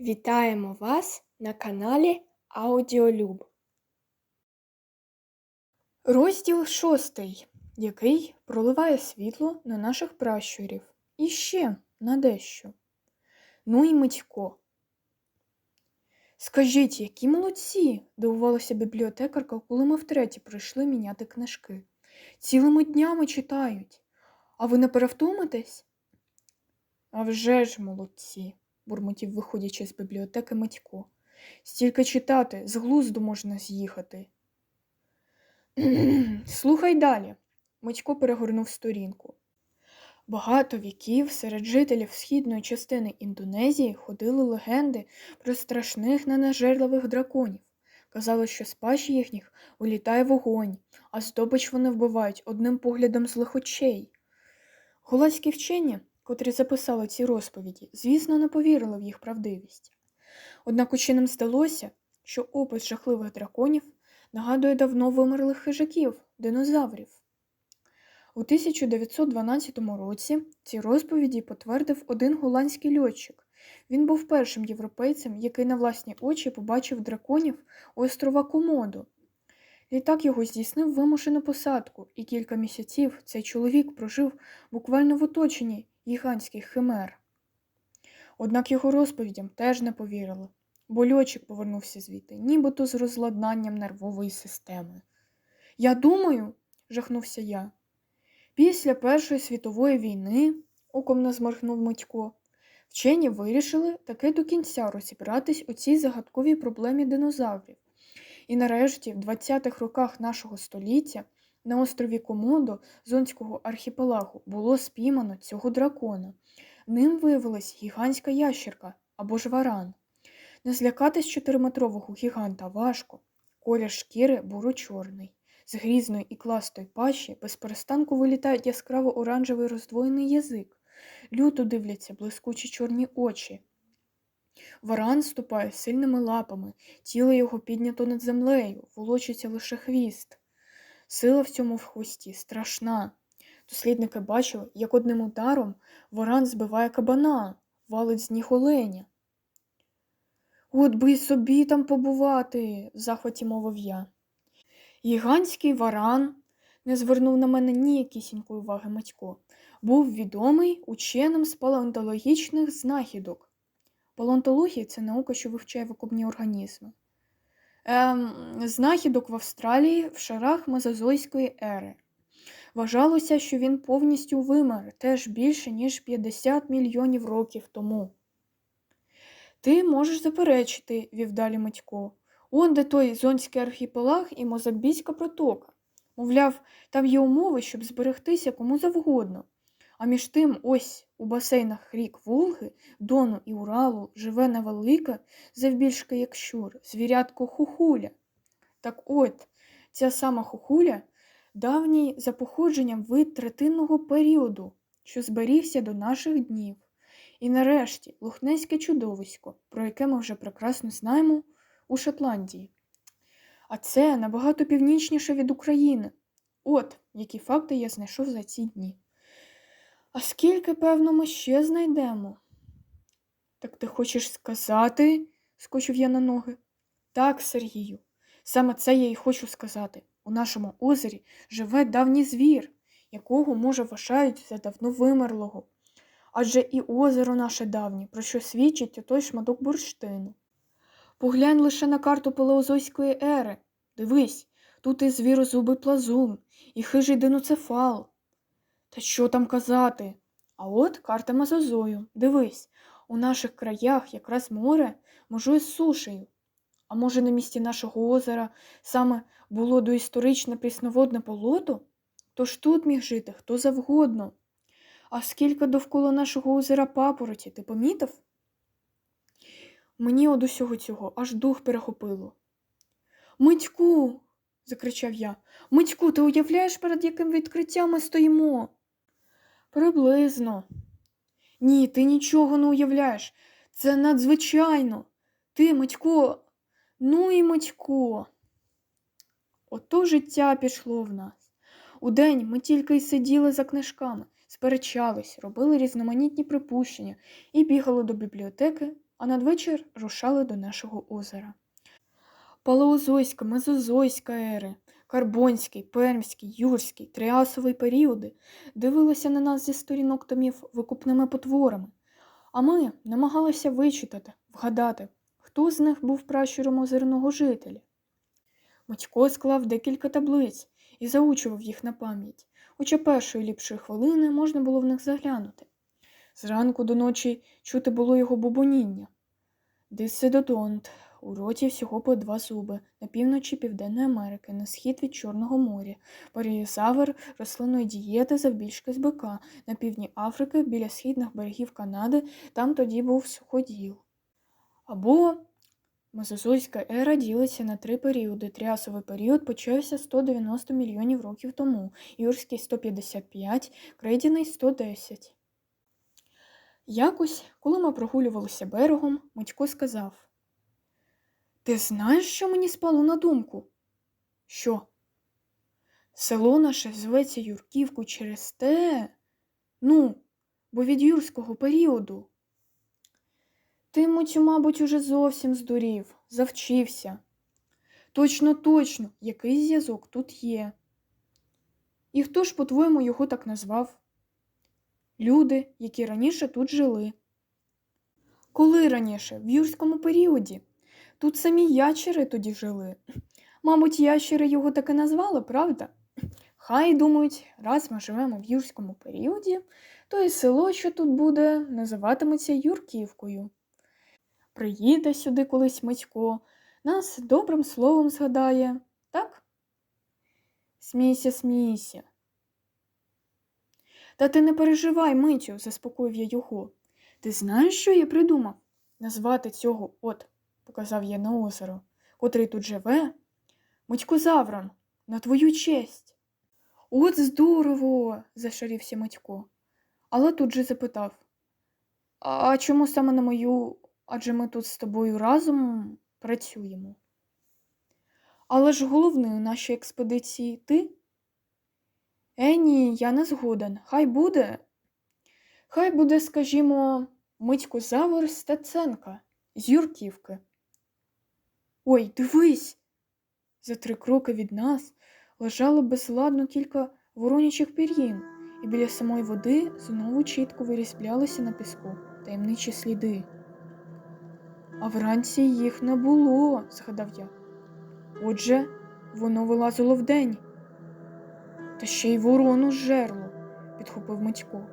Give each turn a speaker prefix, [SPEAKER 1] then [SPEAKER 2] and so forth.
[SPEAKER 1] Вітаємо вас на каналі Аудіолюб. Розділ шостий, який проливає світло на наших пращурів. І ще на дещо. Ну і Митько. Скажіть, які молодці, дивувалася бібліотекарка, коли ми втретє прийшли міняти книжки. Цілими днями читають. А ви не перевтомитесь? А вже ж молодці, бурмотів, виходячи з бібліотеки Митько. Стільки читати, з глузду можна з'їхати. Слухай далі. Митько перегорнув сторінку. Багато віків серед жителів східної частини Індонезії ходили легенди про страшних ненажерливих драконів. Казали, що з пащі їхніх улітає вогонь, а здобич вони вбивають одним поглядом злих очей. Голландські вчені, котрі записали ці розповіді, звісно, не повірили в їх правдивість. Однак ученим здалося, що опис жахливих драконів нагадує давно вимерлих хижаків, динозаврів. У 1912 році ці розповіді потвердив один голландський льотчик. Він був першим європейцем, який на власні очі побачив драконів острова Комодо. Літак його здійснив вимушену посадку, і кілька місяців цей чоловік прожив буквально в оточенні гігантських химер. Однак його розповідям теж не повірили, бо льотчик повернувся звідти, нібито з розладнанням нервової системи. Я думаю, жахнувся я. Після Першої світової війни, оком зморгнув Митько, вчені вирішили таки до кінця розібратись у цій загадковій проблемі динозаврів. І нарешті, в 20-х роках нашого століття, на острові Комодо Зонського архіпелагу було спіймано цього дракона. Ним виявилась гігантська ящерка або ж варан. Не злякатись чотириметрового гіганта важко, колір шкіри буро-чорний. З грізної і кластої пащі без перестанку вилітають яскраво оранжевий роздвоєний язик, люто дивляться блискучі чорні очі. Варан ступає сильними лапами, тіло його піднято над землею, волочиться лише хвіст. Сила в цьому в хвості страшна. Дослідники бачили, як одним ударом варан збиває кабана, валить з ніг оленя. От би собі там побувати, в захваті мовив я. Гігантський варан, не звернув на мене ніякісінької уваги Матько, був відомий ученим з палеонтологічних знахідок. Палеонтологія це наука, що вивчає викопні організми. Ем, знахідок в Австралії в шарах мезозойської ери. Вважалося, що він повністю вимер теж більше, ніж 50 мільйонів років тому. Ти можеш заперечити, вів далі Матько. Он де той зонський архіпелаг і Мозамбійська протока. Мовляв, там є умови, щоб зберегтися кому завгодно. А між тим, ось у басейнах рік Волги, Дону і Уралу живе невелика, завбільшки як щур, звірятко хухуля. Так от, ця сама хухуля давній за походженням вид третинного періоду, що зберігся до наших днів. І нарешті лухнеське чудовисько, про яке ми вже прекрасно знаємо у Шотландії. А це набагато північніше від України. От які факти я знайшов за ці дні. А скільки, певно, ми ще знайдемо? Так ти хочеш сказати? скочив я на ноги. Так, Сергію, саме це я й хочу сказати. У нашому озері живе давній звір, якого, може, вважають за давно вимерлого. Адже і озеро наше давнє, про що свідчить отой шматок бурштину. Поглянь лише на карту Палеозойської ери. Дивись, тут і звірозубий плазун, і хижий диноцефал. Та що там казати? А от карта Мазозою. Дивись, у наших краях якраз море межує з сушею. А може, на місці нашого озера саме було доісторичне прісноводне болото? Тож тут міг жити хто завгодно. А скільки довкола нашого озера папороті, ти помітив? Мені од усього цього аж дух перехопило. Митьку. закричав я. Митьку, ти уявляєш, перед яким відкриттям ми стоїмо? Приблизно. Ні, ти нічого не уявляєш. Це надзвичайно. Ти, Митько, ну і Митько. Ото життя пішло в нас. Удень ми тільки й сиділи за книжками, сперечались, робили різноманітні припущення і бігали до бібліотеки а надвечір рушали до нашого озера. Палеозойська, мезозойська ери, карбонський, пермський, юрський, тріасовий періоди дивилися на нас зі сторінок томів викупними потворами, а ми намагалися вичитати, вгадати, хто з них був пращуром озерного жителя. Батько склав декілька таблиць і заучував їх на пам'ять, хоча першої ліпшої хвилини можна було в них заглянути. Зранку до ночі чути було його бубоніння. Дисидодонт, у роті всього по два зуби, на півночі Південної Америки, на схід від Чорного моря, паріозавр рослинної дієти завбільшки з бика, на півдні Африки, біля східних берегів Канади, там тоді був суходіл. Або Мезозойська ера ділиться на три періоди. Тріасовий період почався 190 мільйонів років тому, юрський 155, крейдяний 110. Якось, коли ми прогулювалися берегом, Митько сказав Ти знаєш, що мені спало на думку? Що? Село наше зветься Юрківку через те. Ну, бо від юрського періоду. Ти, Мотю, мабуть, уже зовсім здурів, завчився. Точно, точно, який зв'язок тут є. І хто ж, по-твоєму, його так назвав? Люди, які раніше тут жили. Коли раніше? В юрському періоді. Тут самі ячери тоді жили. Мабуть, ящери його так і назвали, правда? Хай думають, раз ми живемо в юрському періоді, то і село, що тут буде, називатиметься Юрківкою. Приїде сюди колись Митько, нас добрим словом згадає, так? Смійся, смійся. Та ти не переживай, Митю, заспокоїв я його. Ти знаєш, що я придумав? Назвати цього, от, показав я на озеро, котрий тут живе, Митькозавром, на твою честь. От здорово, зашарівся Митько. Але тут же запитав А чому саме на мою, адже ми тут з тобою разом працюємо? Але ж головний у нашій експедиції ти? Е, ні, я не згоден. Хай буде. Хай буде, скажімо, Митько Завор Стеценка з Юрківки. Ой, дивись. За три кроки від нас лежало безладно кілька воронячих пір'їн, і біля самої води знову чітко вирізблялися на піску таємничі сліди. А вранці їх не було, згадав я. Отже, воно вилазило вдень. Та ще й ворону жерло, підхопив Митько.